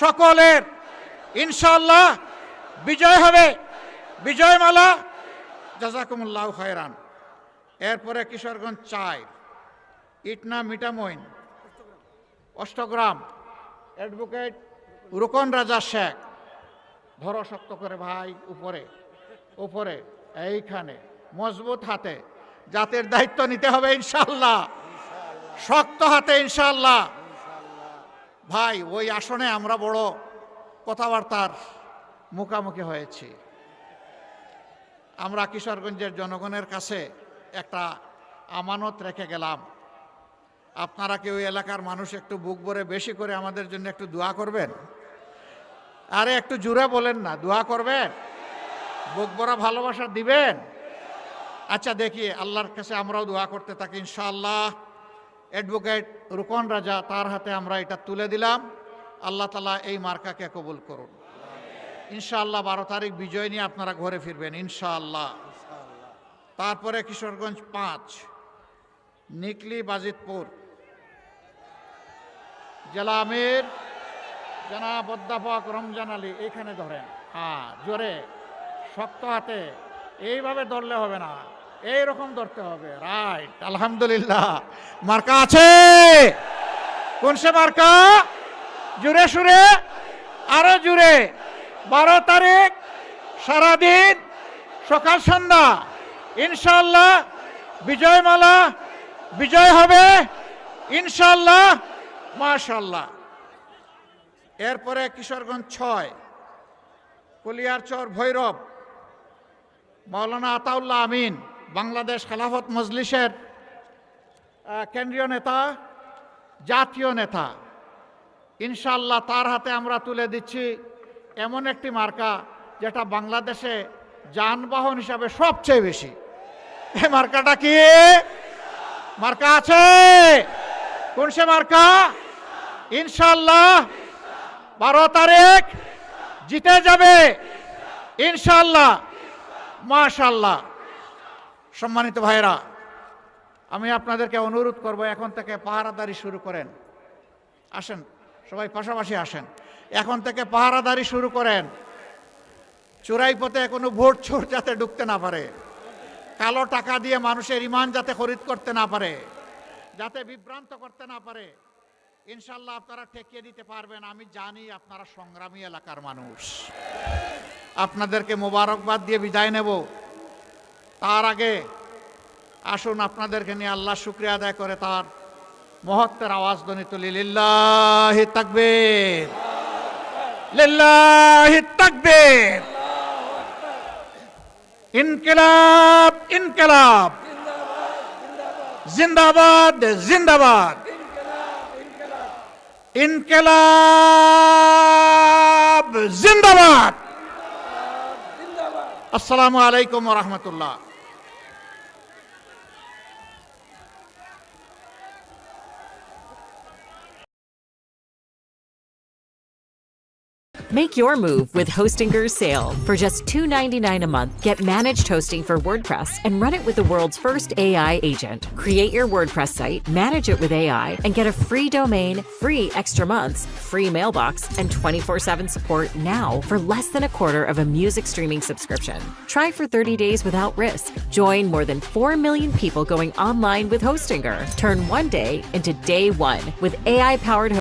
সকলের। ইনশাল্লাহ বিজয় হবে। বিজয়মালা। জাজাকুমুল্লাহ হয়রান এরপরে কিশোরগঞ্জ চাই। ইটনা মিটামইন। অষ্টগ্রাম। অ্যাডভোকেট রুকন রাজা শেখ। ধরো শক্ত করে ভাই, উপরে। উপরে, এইখানে। মজবুত হাতে। জাতের দায়িত্ব নিতে হবে ইনশাল্লাহ শক্ত হাতে ইনশাল্লাহ ভাই, ওই আসনে আমরা বড় কথাবার্তার মুখামুখি হয়েছি। আমরা কিশোরগঞ্জের জনগণের কাছে একটা আমানত রেখে গেলাম। আপনারা কি ওই এলাকার মানুষ একটু বুক ভরে বেশি করে আমাদের জন্য একটু দোয়া করবেন? আরে, একটু জুড়ে বলেন না, দোয়া করবেন? বুক ভরা ভালোবাসা দিবেন? আচ্ছা দেখি, আল্লাহর কাছে আমরাও দোয়া করতে থাকি, ইনশাআল্লাহ। অ্যাডভোকেট রুকন রাজা, তার হাতে আমরা এটা তুলে দিলাম। আল্লাহ তালা এই মার্কাকে কবুল করুন। ইনশাআল্লাহ বারো তারিখ বিজয় নিয়ে আপনারা ঘরে ফিরবেন, ইনশাআল্লাহ। তারপরে কিশোরগঞ্জ পাঁচ, নিকলি বাজিতপুর। জেলা আমির, জনাব অধ্যাপক রমজান আলী, এইখানে ধরেন। হ্যাঁ জোরে, শক্ত হাতে। এইভাবে ধরলে হবে না। এই রকম ধরতে হবে। রাইট আলহামদুলিল্লাহ। মার্কা আছে? কোন সে মার্কা? জুড়ে সুরে? আরও জুড়ে। বারো তারিখ, সারাদিন, সকাল, সন্ধ্যা। ইনশাল্লাহ বিজয়মালা, বিজয় হবে। ইনশাল্লাহ মাশাল্লাহ এরপরে কিশোরগঞ্জ ছয়, কলিয়ারচর ভৈরব, মাওলানা আতাউল্লাহ আমিন। বাংলাদেশ খেলাফত মজলিসের কেন্দ্রীয় নেতা, জাতীয় নেতা। ইনশাল্লাহ তার হাতে আমরা তুলে দিচ্ছি এমন একটি মার্কা যেটা বাংলাদেশে যানবাহন হিসাবে সবচেয়ে বেশি। এই মার্কাটা কি? মার্কা আছে? কোন সে মার্কা? ইনশাল্লাহ বারো তারিখ জিতে যাবে। ইনশাল্লাহ মাশাল্লাহ সম্মানিত ভাইরা আমি আপনাদেরকে অনুরোধ করব, এখন থেকে পাহারাদারি শুরু করেন। আসেন, সবাই পাশাপাশি আসেন। এখন থেকে পাহারাদারি শুরু করেন। চোরাই পথে কোনো ভোট চোর যাতে ঢুকতে না পারে। কালো টাকা দিয়ে মানুষের ইমান যাতে খরিদ করতে না পারে। যাতে বিভ্রান্ত করতে না পারে। ইনশাল্লাহ আপনারা ঠেকিয়ে দিতে পারবেন। আমি জানি আপনারা সংগ্রামী এলাকার মানুষ। আপনাদেরকে মোবারকবাদ দিয়ে বিদায় নেব। তার আগে আসুন আপনাদেরকে নিয়ে আল্লাহ শুক্রিয়া আদায় করে তার মহত্বের আওয়াজ ধ্বনি তুলি লিল্লাহি তাকবীর। লিল্লাহি তাকবীর। ইনকিলাব ইনকিলাব। জিন্দাবাদ জিন্দাবাদ। ইনকিলাব, জিন্দাবাদ। আসসালামু আলাইকুম রহমতুল্লাহ। Make your move with Hostinger's sale. For just $2.99 a month, get managed hosting for WordPress and run it with the world's first AI agent. Create your WordPress site, manage it with AI, and get a free domain, free extra months, free mailbox, and 24 7 support now for less than a quarter of a music streaming subscription. Try for 30 days without risk. Join more than 4 million people going online with Hostinger. Turn one day into day one with AI powered